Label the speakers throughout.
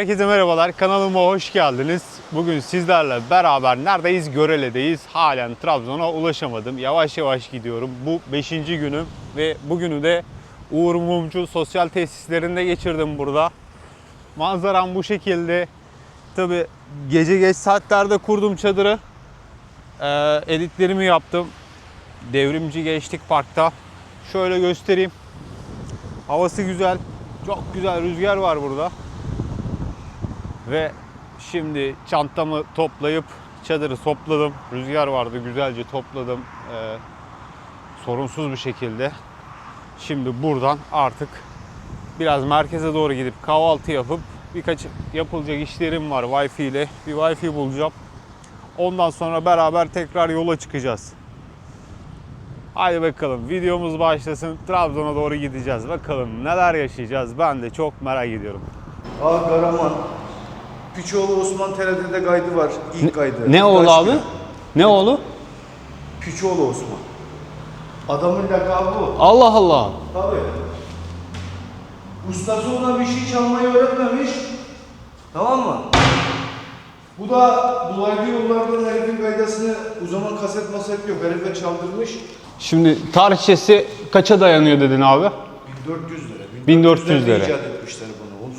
Speaker 1: Herkese merhabalar. Kanalıma hoş geldiniz. Bugün sizlerle beraber neredeyiz? Görele'deyiz. Halen Trabzon'a ulaşamadım. Yavaş yavaş gidiyorum. Bu 5. günüm ve bugünü de Uğur Mumcu sosyal tesislerinde geçirdim burada. Manzaram bu şekilde. Tabi gece geç saatlerde kurdum çadırı. Ee, editlerimi yaptım. Devrimci Gençlik Park'ta. Şöyle göstereyim. Havası güzel. Çok güzel rüzgar var burada. Ve şimdi çantamı toplayıp çadırı topladım. Rüzgar vardı güzelce topladım. Ee, sorunsuz bir şekilde. Şimdi buradan artık biraz merkeze doğru gidip kahvaltı yapıp birkaç yapılacak işlerim var Wi-Fi ile. Bir Wi-Fi bulacağım. Ondan sonra beraber tekrar yola çıkacağız. Haydi bakalım videomuz başlasın. Trabzon'a doğru gideceğiz. Bakalım neler yaşayacağız. Ben de çok merak ediyorum.
Speaker 2: Aa Karaman. Piçoğlu Osman TRT'de kaydı var. İlk kaydı.
Speaker 1: Ne oğlu abi? Ne oğlu?
Speaker 2: Piçoğlu Osman. Adamın lakabı bu.
Speaker 1: Allah Allah.
Speaker 2: Tabii. Ustası ona bir şey çalmayı öğretmemiş. Tamam mı? Bu da dolaylı yollardan herifin kaydasını o zaman kaset maset yok. Herife çaldırmış.
Speaker 1: Şimdi tarihçesi kaça dayanıyor dedin abi?
Speaker 2: 1400 lira.
Speaker 1: 1400
Speaker 2: 1400
Speaker 1: lira.
Speaker 2: icat etmişler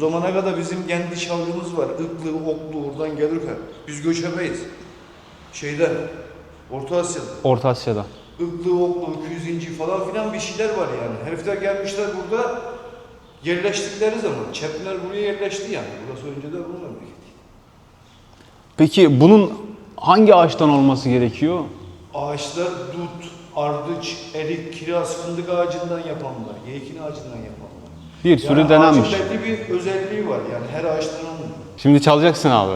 Speaker 2: zamana kadar bizim kendi çalgımız var. Iklı, oklu oradan gelirken. Biz göçebeyiz. Şeyden, Orta Asya'da.
Speaker 1: Orta Asya'da.
Speaker 2: Iklı, oklu, 200 inci falan filan bir şeyler var yani. Herifler gelmişler burada yerleştikleri zaman. Çepler buraya yerleşti yani. Burası önceden bunun memleketi.
Speaker 1: Peki bunun hangi ağaçtan olması gerekiyor?
Speaker 2: Ağaçlar dut, ardıç, erik, kiraz, fındık ağacından yapanlar. Yeykin ağacından yapanlar.
Speaker 1: Bir sürü
Speaker 2: Yani
Speaker 1: denenmiş.
Speaker 2: Ağacın belli bir özelliği var yani her ağaçtan.
Speaker 1: Şimdi çalacaksın abi.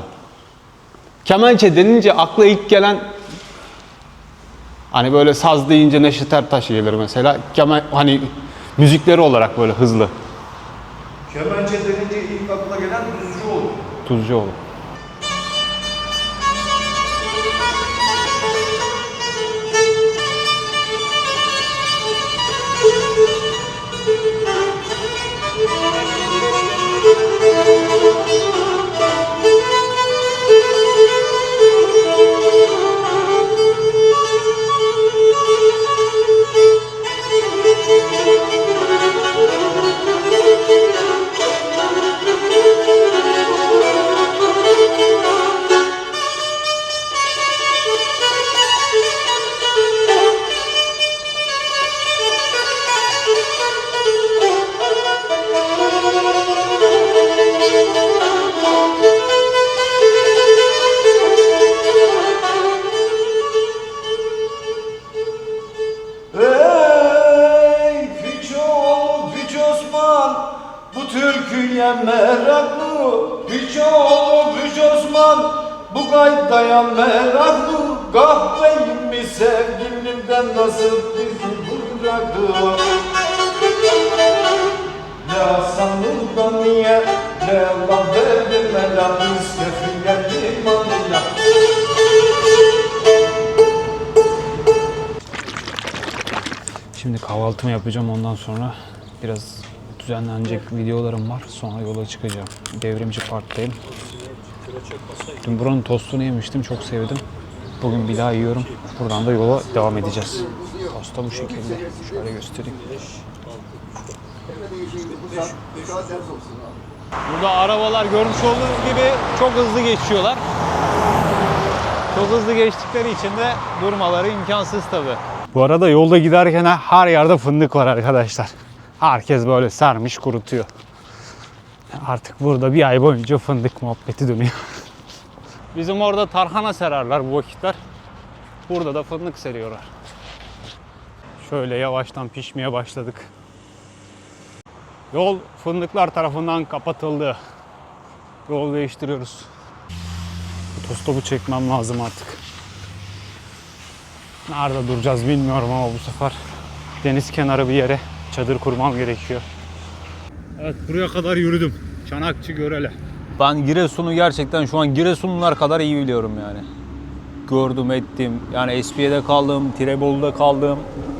Speaker 1: Kemençe denince akla ilk gelen hani böyle saz deyince Neşet Ertaş gelir mesela. Kemen, hani müzikleri olarak böyle hızlı.
Speaker 2: Kemençe denince ilk akla gelen tuzcu olur.
Speaker 1: Tuzcuoğlu.
Speaker 2: Ey Allah verdim
Speaker 1: Şimdi kahvaltımı yapacağım ondan sonra biraz düzenlenecek videolarım var. Sonra yola çıkacağım. Devrimci Park'tayım. Dün buranın tostunu yemiştim. Çok sevdim. Bugün bir daha yiyorum. Buradan da yola devam edeceğiz. Tosta bu şekilde. Şöyle göstereyim. Burada arabalar görmüş olduğunuz gibi çok hızlı geçiyorlar. Çok hızlı geçtikleri için de durmaları imkansız tabi. Bu arada yolda giderken her yerde fındık var arkadaşlar. Herkes böyle sermiş kurutuyor. Artık burada bir ay boyunca fındık muhabbeti dönüyor. Bizim orada tarhana serarlar bu vakitler. Burada da fındık seriyorlar. Şöyle yavaştan pişmeye başladık. Yol fındıklar tarafından kapatıldı. Yol değiştiriyoruz. Tostopu çekmem lazım artık. Nerede duracağız bilmiyorum ama bu sefer deniz kenarı bir yere çadır kurmam gerekiyor. Evet buraya kadar yürüdüm. Çanakçı Görele. Ben Giresun'u gerçekten şu an Giresunlular kadar iyi biliyorum yani. Gördüm ettim. Yani Espiye'de kaldım, Tirebolu'da kaldım,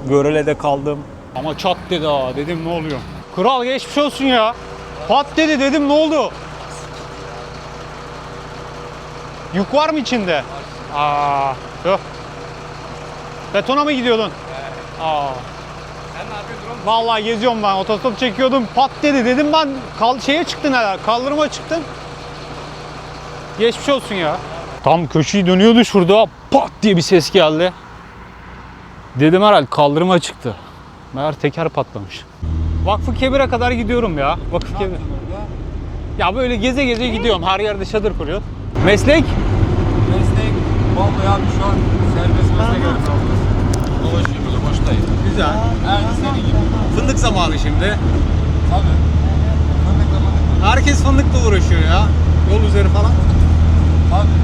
Speaker 1: Görele'de kaldım. Ama çat dedi ha dedim ne oluyor? Kral geçmiş olsun ya. Pat dedi dedim ne oldu? Yük var mı içinde? Aa, yok. Betona mı gidiyordun? Aa.
Speaker 3: Sen ne yapıyorsun oğlum?
Speaker 1: Vallahi geziyorum ben otostop çekiyordum pat dedi dedim ben kal şeye çıktın herhalde kaldırıma çıktın. Geçmiş olsun ya. Tam köşeyi dönüyordu şurada pat diye bir ses geldi. Dedim herhalde kaldırıma çıktı. Meğer teker patlamış. Vakfı Kebir'e kadar gidiyorum ya. Vakıf Kebir. Ya böyle geze geze gidiyorum. Her yerde çadır kuruyor. Meslek?
Speaker 3: Meslek vallahi abi şu an serbest meslek arasındayız. Dolaşıyorum böyle boştayım.
Speaker 1: Güzel.
Speaker 3: Aynı senin gibi.
Speaker 1: Fındık zamanı şimdi.
Speaker 3: Tabii. Fındık zamanı.
Speaker 1: Herkes fındıkla uğraşıyor ya. Yol üzeri falan.
Speaker 3: Tabii.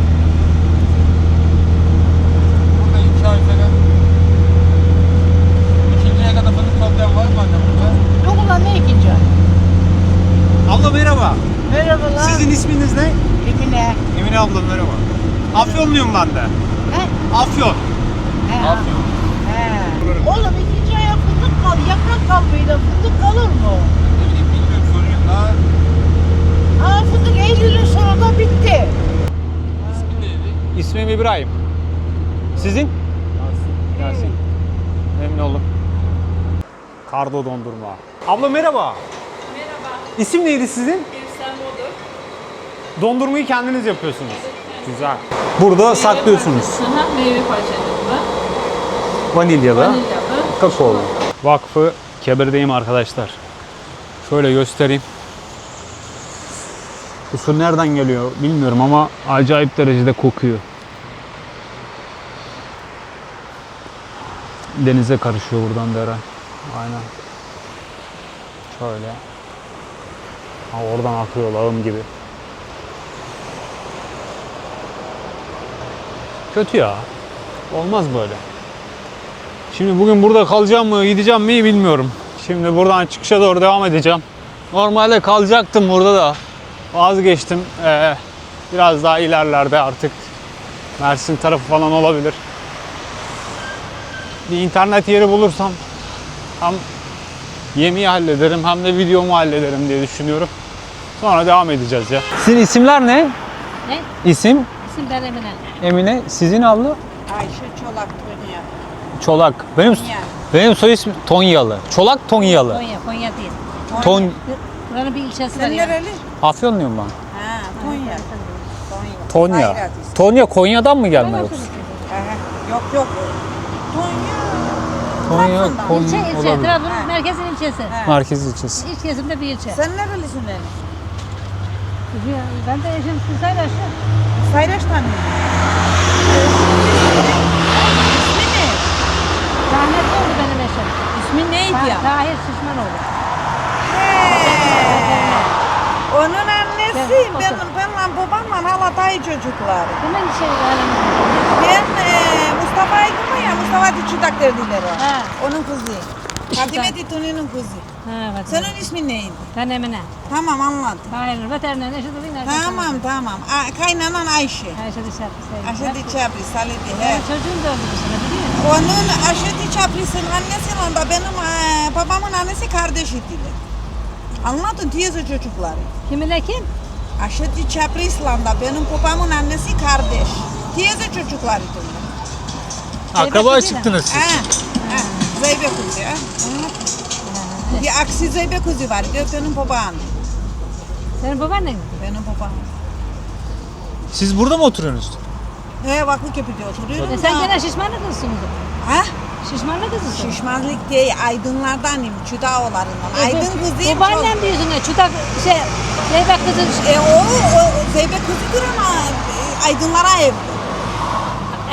Speaker 3: Burada iki ay falan. İkinciye kadar fındık toplayan var mı anne burada?
Speaker 4: Ulan ne ay?
Speaker 1: Abla merhaba.
Speaker 4: Merhabalar.
Speaker 1: Sizin isminiz ne?
Speaker 4: Emine.
Speaker 1: Emine abla merhaba. Afyonluyum ben de.
Speaker 4: He?
Speaker 1: Afyon.
Speaker 4: He.
Speaker 3: Afyon.
Speaker 4: He. Oğlum ikinci aya fındık kal. Yaprak kampıyla fındık kalır mı?
Speaker 3: Ne bileyim bilmiyorum soruyorum daha.
Speaker 4: Aa fındık Eylül'ün sonunda bitti.
Speaker 3: İsmi neydi?
Speaker 1: İsmim İbrahim. Sizin? Yasin. Memnun oldum. Kardo dondurma. Abla merhaba.
Speaker 5: Merhaba,
Speaker 1: İsim neydi sizin?
Speaker 5: Gülsem Modur.
Speaker 1: Dondurmayı kendiniz yapıyorsunuz. Güzel. Burada saklıyorsunuz.
Speaker 5: Aha, meyve parçacıklı,
Speaker 1: Vanilyalı,
Speaker 5: vanilyalı.
Speaker 1: kakaolu. Vakfı Kebir'deyim arkadaşlar. Şöyle göstereyim. Bu su nereden geliyor bilmiyorum ama acayip derecede kokuyor. Denize karışıyor buradan dere. Aynen. Şöyle. Ha, oradan akıyor lağım gibi. Kötü ya. Olmaz böyle. Şimdi bugün burada kalacağım mı, gideceğim mi bilmiyorum. Şimdi buradan çıkışa doğru devam edeceğim. Normalde kalacaktım burada da vazgeçtim. Ee, biraz daha ilerlerde artık Mersin tarafı falan olabilir. Bir internet yeri bulursam hem yemeği hallederim hem de videomu hallederim diye düşünüyorum. Sonra devam edeceğiz ya. Sizin isimler ne?
Speaker 4: Ne?
Speaker 1: İsim
Speaker 4: İsim ben Emine.
Speaker 1: Emine. Sizin abla?
Speaker 4: Ayşe Çolak Konya.
Speaker 1: Çolak. Benim
Speaker 4: Tonya.
Speaker 1: benim soy ismim Tonyalı. Çolak Tonyalı.
Speaker 4: Konya, Konya değil.
Speaker 1: Ton
Speaker 4: Buranın bir ilçesi var
Speaker 6: Sen
Speaker 4: ya.
Speaker 6: nereli?
Speaker 1: Afyonluyum ben.
Speaker 6: Ha, Konya.
Speaker 1: Tonya.
Speaker 6: İsmi.
Speaker 1: Tonya Konya'dan mı gelme yoksa?
Speaker 6: Aha, Yok yok. Tonya.
Speaker 1: Tonya,
Speaker 6: Trabzon'dan.
Speaker 1: Konya
Speaker 4: İlçe, ilçe.
Speaker 1: olabilir.
Speaker 4: Trabzon'un merkezin ilçesi.
Speaker 1: Merkez ilçesi.
Speaker 4: İç kesimde bir ilçe.
Speaker 6: Sen nerelisin lan?
Speaker 4: Ben de eşim Kısaylaş'ta.
Speaker 6: Sayraç'tan mı? İsmi ne?
Speaker 4: Rahmetli oldu benim eşim.
Speaker 6: İsmi neydi ya?
Speaker 4: Tahir Şişmanoğlu.
Speaker 6: He. Onun annesi
Speaker 4: Ben-
Speaker 6: benim, benimle babamla hala dayı çocuklar.
Speaker 4: Hemen şey halimiz.
Speaker 6: Ben e, Mustafa ya, Mustafa Dişidak derdiler o.
Speaker 4: Ha.
Speaker 6: Onun kızı. Fatime Tituni'nin kızı.
Speaker 4: Ha, bak.
Speaker 6: Senin ismin neydi?
Speaker 4: Ben Emine.
Speaker 6: Tamam anladım.
Speaker 4: Tahir veteriner eşi de dinler.
Speaker 6: Tamam tamam. A, kaynanan Ayşe.
Speaker 4: Ayşe Dişapı
Speaker 6: Ayşe Dişabri, Salih he.
Speaker 4: Benim çocuğum da öldü bu sene biliyor musun?
Speaker 6: Onun Aşeti Çapri'sin annesiyle da benim eee, babamın annesi kardeşiydiler. Anladın teyze çocukları.
Speaker 4: Kiminle kim?
Speaker 6: Aşeti Çapri'yle da benim babamın annesi kardeş. Teyze çocuklarıydı.
Speaker 1: Akraba çıktınız siz.
Speaker 6: Ha, ha. Zeybe kızı. Ha. Bir aksi Zeybe kızı var. Diyor benim babam.
Speaker 4: Senin baban ne?
Speaker 6: Benim babam.
Speaker 1: Siz burada mı oturuyorsunuz?
Speaker 6: He Vaklıköprü'de oturuyorum
Speaker 4: E sen gene şişmanlı kızsın.
Speaker 6: Ha?
Speaker 4: Şişmanlı kızısın.
Speaker 6: Şişmanlık değil, aydınlardanım, Çudaoğullarından. Aydın kızıyım. çok-
Speaker 4: Babaannem diyorsun ya. Çutak şey. Zeybek kızı.
Speaker 6: E o, o Zeybe kızıdır ama e, aydınlara evli.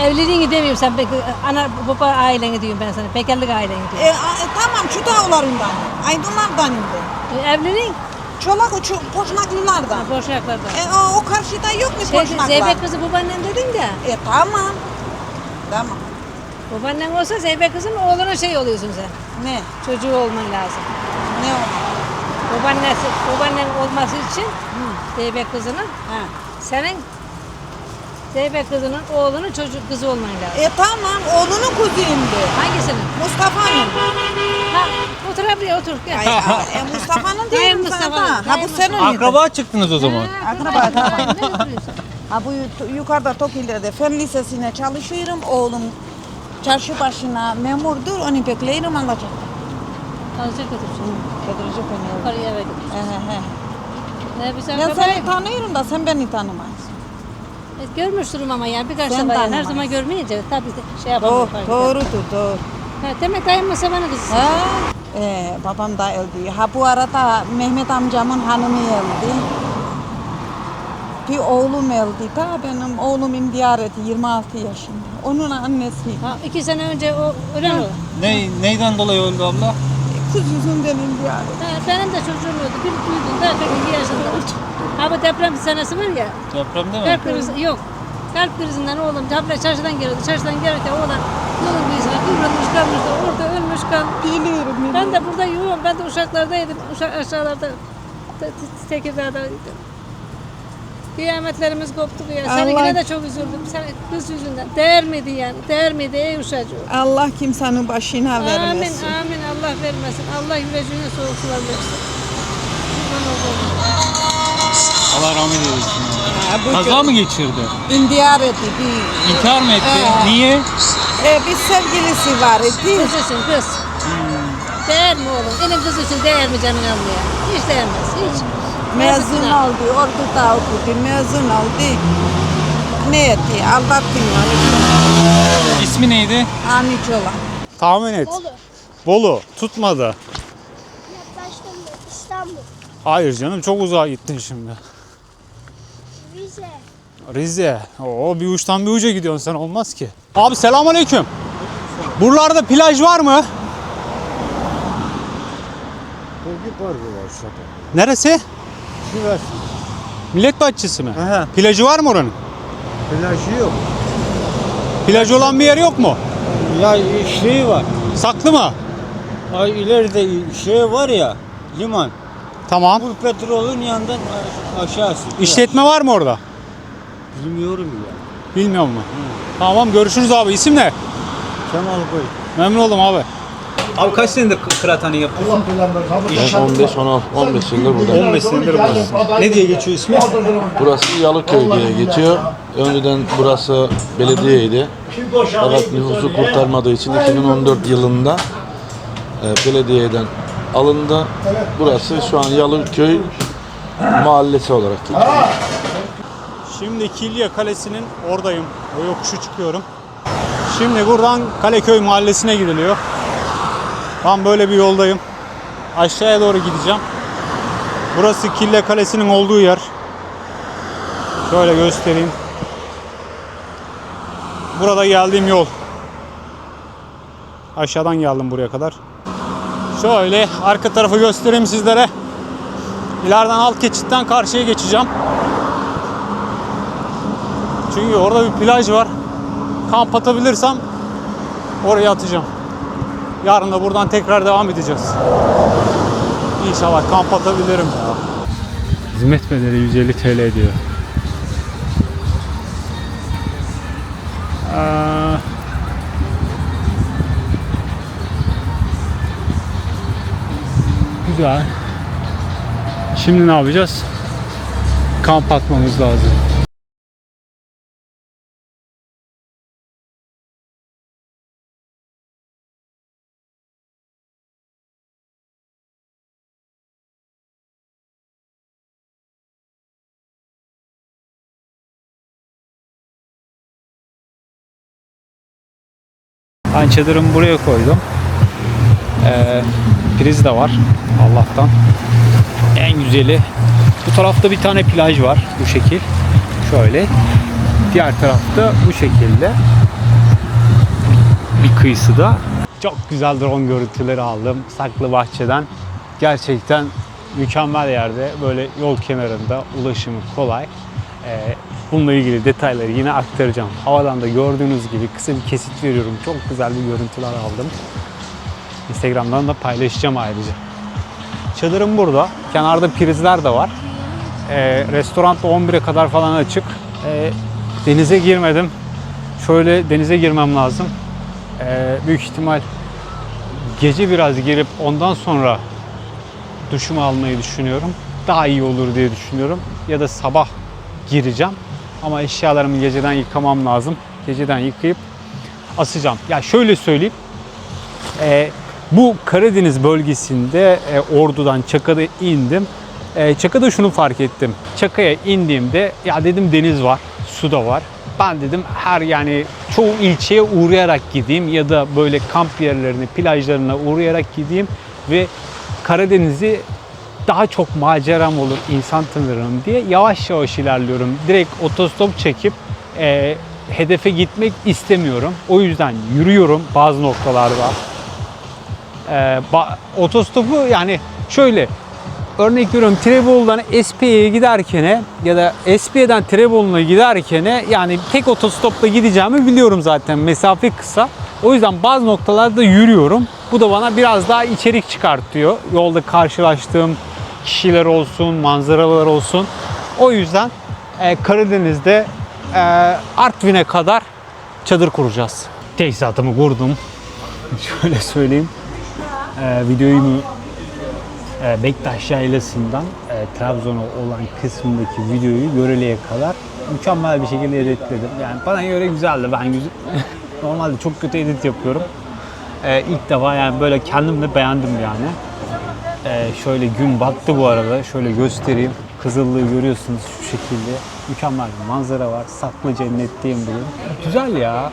Speaker 4: Evliliğini demiyorum sen. peki, Ana baba aileni diyorum ben sana. Bekarlık aileni
Speaker 6: E,
Speaker 4: diyorum.
Speaker 6: a- e, tamam Çudaoğullarından, aydınlardanım ben.
Speaker 4: E, evliliğin
Speaker 6: Çolak ço- Poşnaklılardan.
Speaker 4: boşaklarda.
Speaker 6: E o, o karşıda yok mu
Speaker 4: Şey,
Speaker 6: Poşnaklar?
Speaker 4: Zeybek kızı babaannem dedin de.
Speaker 6: E tamam. Tamam.
Speaker 4: Babaannen olsa Zeybek kızın oğluna şey oluyorsun sen.
Speaker 6: Ne?
Speaker 4: Çocuğu olman lazım.
Speaker 6: Ne o?
Speaker 4: Babaannesi, babaannen olması için Zeybek kızının
Speaker 6: Ha.
Speaker 4: senin Zeybek kızının oğlunun çocuk kızı olman lazım.
Speaker 6: E tamam oğlunun kuzuyum de.
Speaker 4: Hangisinin?
Speaker 6: Mustafa'nın.
Speaker 4: Ha, otur buraya otur. Gel.
Speaker 6: Ay, a- e, Mustafa'nın
Speaker 4: Dayı
Speaker 6: diyorum
Speaker 4: Mustafa,
Speaker 6: sana. Ha bu senin miydi?
Speaker 1: Akraba çıktınız o zaman.
Speaker 4: Ha,
Speaker 6: Akraba, tamam.
Speaker 4: Ne götürüyorsun?
Speaker 6: Ha bu yu- yukarıda Tokiller'de fen lisesine çalışıyorum. Oğlum çarşı başına memurdur. Onu bekleyirim alacak.
Speaker 4: Alacak götürsün.
Speaker 6: Götürecek beni.
Speaker 4: Parayı eve götürsün.
Speaker 6: Ben seni tanıyorum da sen beni tanımazsın.
Speaker 4: E, Görmüştürüm ama yani birkaç defa yani her zaman görmeyince tabii de şey
Speaker 6: Doğru,
Speaker 4: yapamıyorum. eder.
Speaker 6: doğrudur doğru.
Speaker 4: Ha, demek kayınmasa bana kızısın.
Speaker 6: Ha? Ee, babam da öldü. Ha bu arada Mehmet amcamın hanımı öldü. Bir oğlum öldü da benim oğlum imdiyar etti 26 yaşında. Onun annesi.
Speaker 4: Ha, iki sene önce o ölen o.
Speaker 3: Ne, neyden dolayı öldü abla?
Speaker 6: Kız yüzünden imdiyar etti.
Speaker 4: Ha, benim de çocuğum öldü. Bir duydum da 42 yaşında öldü. Ha bu deprem senesi var ya.
Speaker 3: Depremde mi?
Speaker 4: Kalp krizi yok. Kalp krizinden oğlum habire çarşıdan geliyordu. Çarşıdan gelirken oğlan yolun kıyısına kıvrılmış kalmış da orada ölmüş kal.
Speaker 6: Biliyorum.
Speaker 4: Ben de burada yoğum. Ben de uşaklardaydım. Uşak aşağılarda Te- Te- Tekirdağ'daydım. Kıyametlerimiz koptu ya.
Speaker 6: Allah-
Speaker 4: Seninkine de çok üzüldüm. Sen kız yüzünden. Değer miydi yani? Değer miydi ey uşacığı?
Speaker 6: Allah kimsenin başına
Speaker 4: Amin,
Speaker 6: vermesin.
Speaker 4: amin. Allah vermesin. Allah yüreğine soğuk sular versin.
Speaker 3: Allah rahmet eylesin.
Speaker 6: Ha, bu
Speaker 3: Kaza mı geçirdi?
Speaker 6: İntihar etti. Bir,
Speaker 3: İntihar mı etti?
Speaker 6: Ee.
Speaker 3: Niye?
Speaker 6: e, bir sevgilisi var idi.
Speaker 4: Kız için kız. Değer mi oğlum? Benim kız için değer mi canını almaya? Hiç değermez. Hiç.
Speaker 6: Mezun oldu. Ordu'da okudu. Mezun oldu. Ne etti? Aldattı
Speaker 3: İsmi neydi?
Speaker 6: Aniçola.
Speaker 1: Tahmin et.
Speaker 7: Bolu.
Speaker 1: Bolu. Tutmadı.
Speaker 7: Yaklaştım da İstanbul.
Speaker 1: Hayır canım çok uzağa gittin şimdi.
Speaker 7: Rize.
Speaker 1: Rize. Oo bir uçtan bir uca gidiyorsun sen olmaz ki. Abi selamünaleyküm. Buralarda plaj var mı?
Speaker 2: Çocuk var bu aşağıda.
Speaker 1: Neresi?
Speaker 2: Şurası.
Speaker 1: Millet bahçesi mi?
Speaker 2: Aha.
Speaker 1: Plajı var mı oranın?
Speaker 2: Plajı yok.
Speaker 1: Plaj olan bir yer yok mu?
Speaker 8: Ya şey var.
Speaker 1: Saklı mı?
Speaker 8: Ay ileride şey var ya liman.
Speaker 1: Tamam.
Speaker 8: Bu petrolün yanından aşağısı.
Speaker 1: İşletme var mı orada?
Speaker 8: Bilmiyorum ya.
Speaker 1: Bilmiyor mu? Tamam görüşürüz abi. İsim ne?
Speaker 8: Kemal Koy.
Speaker 1: Memnun oldum abi.
Speaker 3: Abi kaç senedir kıraathane yapıyorsun?
Speaker 9: Ben 15 16 15 yıldır buradayım.
Speaker 3: 15 senedir buradasın. Ne diye geçiyor ismi?
Speaker 9: Burası Yalıköy diye geçiyor. Önceden burası belediyeydi. Fakat nüfusu kurtarmadığı için 2014 yılında e, belediyeden alındı. Burası şu an Yalıköy mahallesi olarak geçiyor.
Speaker 1: Şimdi Kilya Kalesi'nin oradayım. O yokuşu çıkıyorum. Şimdi buradan Kaleköy Mahallesi'ne gidiliyor. Tam böyle bir yoldayım. Aşağıya doğru gideceğim. Burası Kilya Kalesi'nin olduğu yer. Şöyle göstereyim. Burada geldiğim yol. Aşağıdan geldim buraya kadar. Şöyle arka tarafı göstereyim sizlere. İleriden alt geçitten karşıya geçeceğim. Çünkü orada bir plaj var. Kamp atabilirsem oraya atacağım. Yarın da buradan tekrar devam edeceğiz. İnşallah kamp atabilirim ya. Hizmet bedeli 150 TL diyor. Aa, güzel. Şimdi ne yapacağız? Kamp atmamız lazım. Ben çadırımı buraya koydum. Ee, priz de var Allah'tan. En güzeli. Bu tarafta bir tane plaj var bu şekil. Şöyle. Diğer tarafta bu şekilde. Bir kıyısıda. Çok güzel drone görüntüleri aldım Saklı Bahçe'den. Gerçekten mükemmel yerde böyle yol kenarında ulaşımı kolay. Ee, bununla ilgili detayları yine aktaracağım. Havadan da gördüğünüz gibi kısa bir kesit veriyorum. Çok güzel bir görüntüler aldım. Instagram'dan da paylaşacağım ayrıca. Çadırım burada. Kenarda prizler de var. Ee, restoran da 11'e kadar falan açık. Ee, denize girmedim. Şöyle denize girmem lazım. Ee, büyük ihtimal gece biraz girip ondan sonra duşumu almayı düşünüyorum. Daha iyi olur diye düşünüyorum. Ya da sabah gireceğim. Ama eşyalarımı geceden yıkamam lazım. Geceden yıkayıp asacağım. Ya şöyle söyleyeyim. Ee, bu Karadeniz bölgesinde e, Ordu'dan Çaka'da indim. E, Çaka'da şunu fark ettim. Çaka'ya indiğimde ya dedim deniz var, su da var. Ben dedim her yani çoğu ilçeye uğrayarak gideyim ya da böyle kamp yerlerine, plajlarına uğrayarak gideyim ve Karadeniz'i daha çok maceram olur, insan tanırım diye yavaş yavaş ilerliyorum. Direkt otostop çekip e, hedefe gitmek istemiyorum. O yüzden yürüyorum bazı noktalarda. E, ba- otostopu yani şöyle örnek veriyorum Tirebolu'dan Espiye'ye giderken ya da Espiye'den Tirebolu'na giderken yani tek otostopla gideceğimi biliyorum zaten. Mesafe kısa. O yüzden bazı noktalarda yürüyorum. Bu da bana biraz daha içerik çıkartıyor. Yolda karşılaştığım kişiler olsun, manzaralar olsun. O yüzden e, Karadeniz'de e, Artvin'e kadar çadır kuracağız. Tesisatımı kurdum. Şöyle söyleyeyim. E, videoyu e, Bektaş Yaylası'ndan e, Trabzon'a olan kısmındaki videoyu Görele'ye kadar mükemmel bir şekilde editledim. Yani bana göre güzeldi. Ben güzel... normalde çok kötü edit yapıyorum. E, ilk defa yani böyle kendim de beğendim yani. E, şöyle gün battı bu arada. Şöyle göstereyim. Kızıllığı görüyorsunuz şu şekilde. Mükemmel bir manzara var. Saklı cennetteyim bugün. Güzel ya.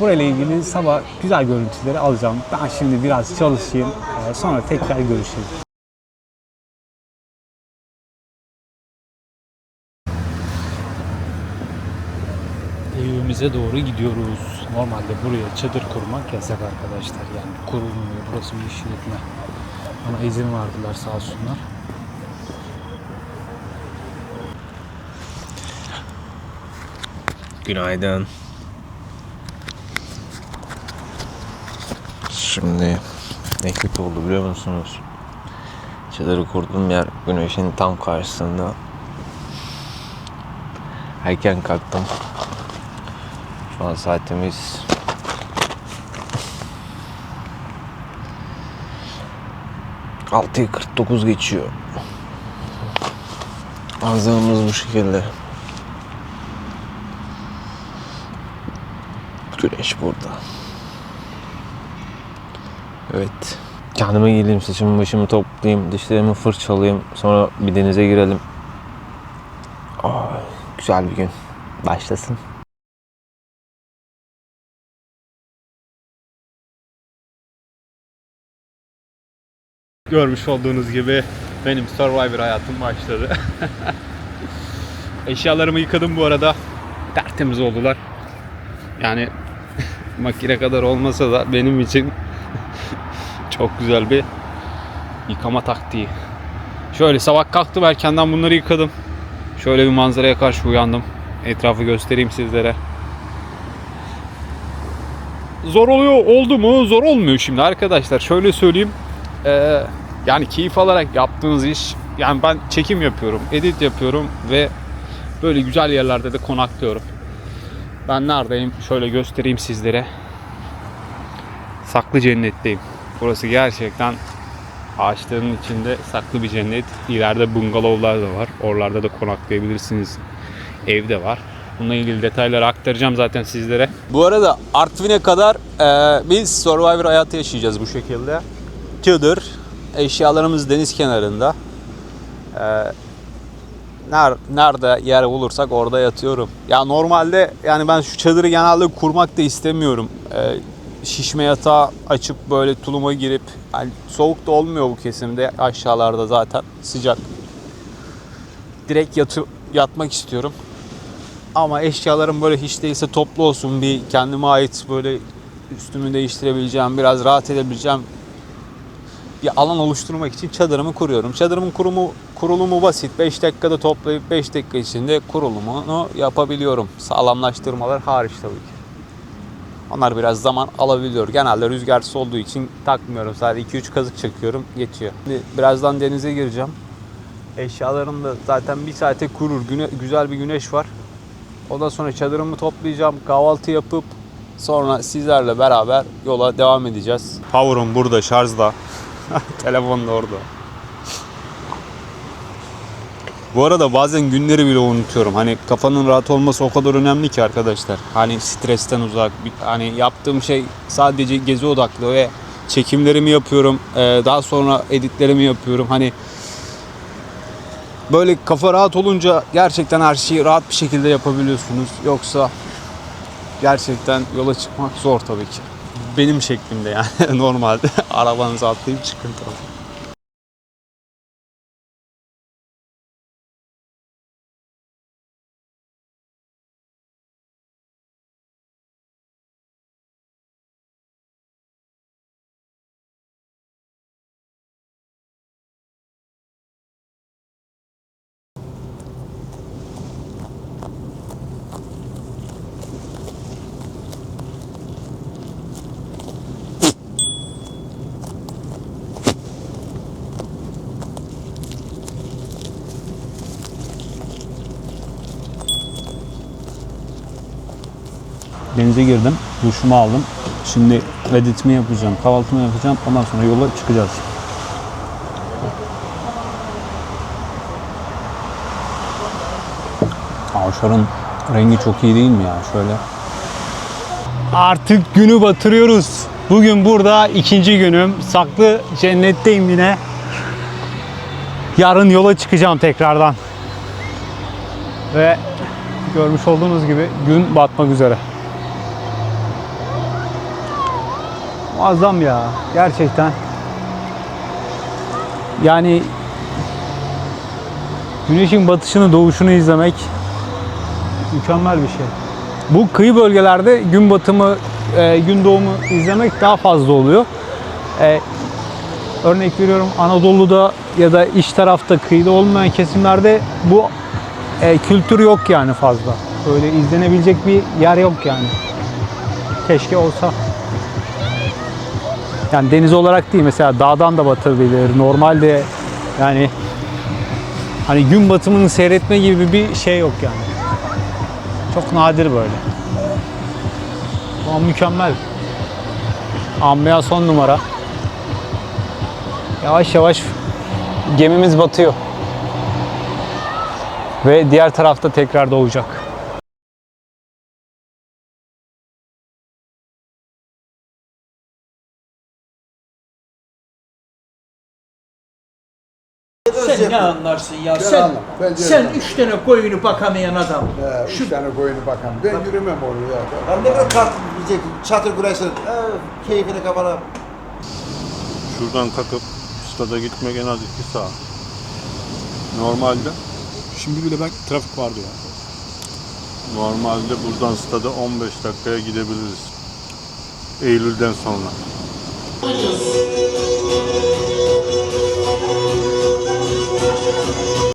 Speaker 1: Burayla ilgili sabah güzel görüntüleri alacağım. Ben şimdi biraz çalışayım. E, sonra tekrar görüşelim. Evimize doğru gidiyoruz. Normalde buraya çadır kurmak yasak arkadaşlar. Yani kurulmuyor. Burası bir işletme. Ama izin verdiler sağ olsunlar.
Speaker 10: Günaydın. Şimdi ne kötü oldu biliyor musunuz? Çadırı kurduğum yer güneşin tam karşısında. Erken kalktım. Şu an saatimiz Altıyı 49 geçiyor. Manzaramız bu şekilde. Güneş burada. Evet. Kendime geleyim, saçımı başımı toplayayım, dişlerimi fırçalayayım. Sonra bir denize girelim. Ay, güzel bir gün. Başlasın.
Speaker 1: Görmüş olduğunuz gibi benim Survivor hayatım başladı. Eşyalarımı yıkadım bu arada. Tertemiz oldular. Yani makine kadar olmasa da benim için çok güzel bir yıkama taktiği. Şöyle sabah kalktım erkenden bunları yıkadım. Şöyle bir manzaraya karşı uyandım. Etrafı göstereyim sizlere. Zor oluyor oldu mu? Zor olmuyor şimdi arkadaşlar. Şöyle söyleyeyim. Ee, yani keyif alarak yaptığınız iş yani ben çekim yapıyorum, edit yapıyorum ve böyle güzel yerlerde de konaklıyorum. Ben neredeyim? Şöyle göstereyim sizlere. Saklı cennetteyim. Burası gerçekten ağaçların içinde saklı bir cennet. İleride bungalovlar da var. Oralarda da konaklayabilirsiniz. Ev de var. Bununla ilgili detayları aktaracağım zaten sizlere. Bu arada Artvin'e kadar e, biz Survivor hayatı yaşayacağız bu şekilde. Çadır, eşyalarımız deniz kenarında. E, ner- nerede yer bulursak orada yatıyorum. Ya normalde yani ben şu çadırı genelde kurmak da istemiyorum. E, şişme yatağı açıp böyle tuluma girip yani soğuk da olmuyor bu kesimde aşağılarda zaten sıcak. Direkt yatı, yatmak istiyorum. Ama eşyalarım böyle hiç değilse toplu olsun bir kendime ait böyle üstümü değiştirebileceğim, biraz rahat edebileceğim bir alan oluşturmak için çadırımı kuruyorum. Çadırımın kurumu kurulumu basit. 5 dakikada toplayıp 5 dakika içinde kurulumunu yapabiliyorum. Sağlamlaştırmalar hariç tabii ki. Onlar biraz zaman alabiliyor. Genelde rüzgarsız olduğu için takmıyorum. Sadece 2-3 kazık çekiyorum. Geçiyor. Şimdi birazdan denize gireceğim. Eşyalarım da zaten bir saate kurur. Güne, güzel bir güneş var. Ondan sonra çadırımı toplayacağım. Kahvaltı yapıp sonra sizlerle beraber yola devam edeceğiz. Power'ım burada şarjda. Telefon da orada. Bu arada bazen günleri bile unutuyorum. Hani kafanın rahat olması o kadar önemli ki arkadaşlar. Hani stresten uzak. Hani yaptığım şey sadece gezi odaklı ve çekimlerimi yapıyorum. Ee, daha sonra editlerimi yapıyorum. Hani böyle kafa rahat olunca gerçekten her şeyi rahat bir şekilde yapabiliyorsunuz. Yoksa gerçekten yola çıkmak zor tabii ki. Benim şeklimde yani normalde arabanıza atlayıp çıkın tabii. Denize girdim, duşumu aldım. Şimdi editimi yapacağım, kahvaltımı yapacağım. Ondan sonra yola çıkacağız. Avşar'ın rengi çok iyi değil mi ya? Şöyle. Artık günü batırıyoruz. Bugün burada ikinci günüm. Saklı cennetteyim yine. Yarın yola çıkacağım tekrardan. Ve görmüş olduğunuz gibi gün batmak üzere. Muazzam ya. Gerçekten. Yani güneşin batışını, doğuşunu izlemek mükemmel bir şey. Bu kıyı bölgelerde gün batımı, e, gün doğumu izlemek daha fazla oluyor. E, örnek veriyorum Anadolu'da ya da iç tarafta kıyıda olmayan kesimlerde bu e, kültür yok yani fazla. Böyle izlenebilecek bir yer yok yani. Keşke olsa. Yani deniz olarak değil mesela dağdan da batabilir. Normalde yani hani gün batımını seyretme gibi bir şey yok yani. Çok nadir böyle. Ama mükemmel. Ambiyans son numara. Yavaş yavaş gemimiz batıyor. Ve diğer tarafta tekrar doğacak.
Speaker 8: Ne anlarsın ya? Sen, sen üç tane koyunu bakamayan adam.
Speaker 2: Şu tane koyunu bakan. Ben yürümem oraya.
Speaker 11: Lan ne kadar kart diyecek, çatır kuraysın, keyfine kafana.
Speaker 12: Şuradan kalkıp stada gitmek en az 2 saat. Normalde
Speaker 1: Şimdi bile bak trafik vardı ya.
Speaker 12: normalde buradan stada 15 dakikaya gidebiliriz. Eylül'den sonra.